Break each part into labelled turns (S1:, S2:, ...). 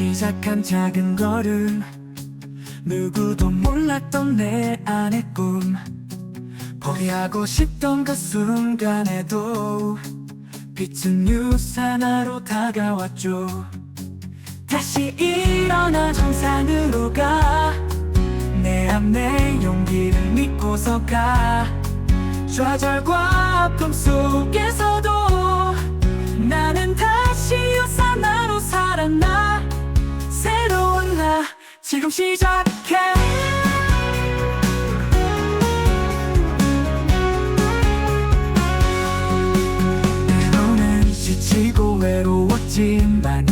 S1: 시작한 작은 걸음 누구도 몰랐던 내 안의 꿈. 포기하고 싶던 그 순간에도 빛은 하나로 다가왔죠. 다시 일어나 정상으로 가 내 안내 용기를 믿고서 가. 좌절과 아픔 속에서도 지금 시작해. 때로는 지치고 외로웠지만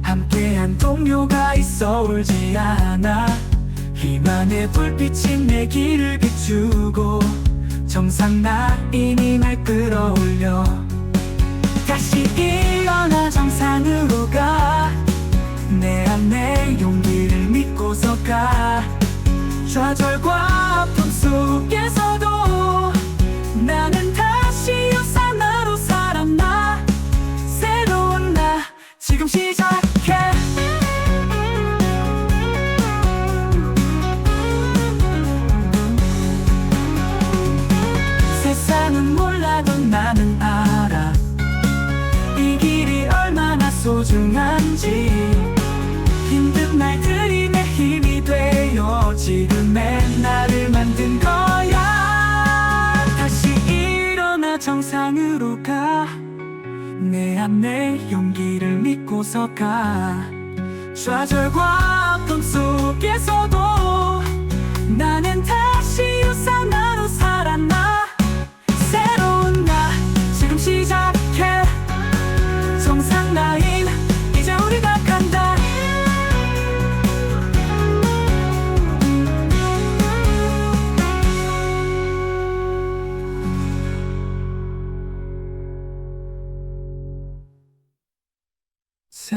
S1: 함께한 동료가 있어 울지 않아. 희망의 불빛이 내 길을 비추고 정상 나인이 날 끌어올려 다시 일 좌절과 아픔 속에서도 나는 다시 유산나로 살아나? 새로운 나 지금 시작해. 세상은 몰라도 나는 알아. 이 길이 얼마나 소중한지 지금의 나를 만든 거야. 다시 일어나 정상으로 가 내 안내 용기를 믿고서 가. 좌절과 아픔 속에서도 새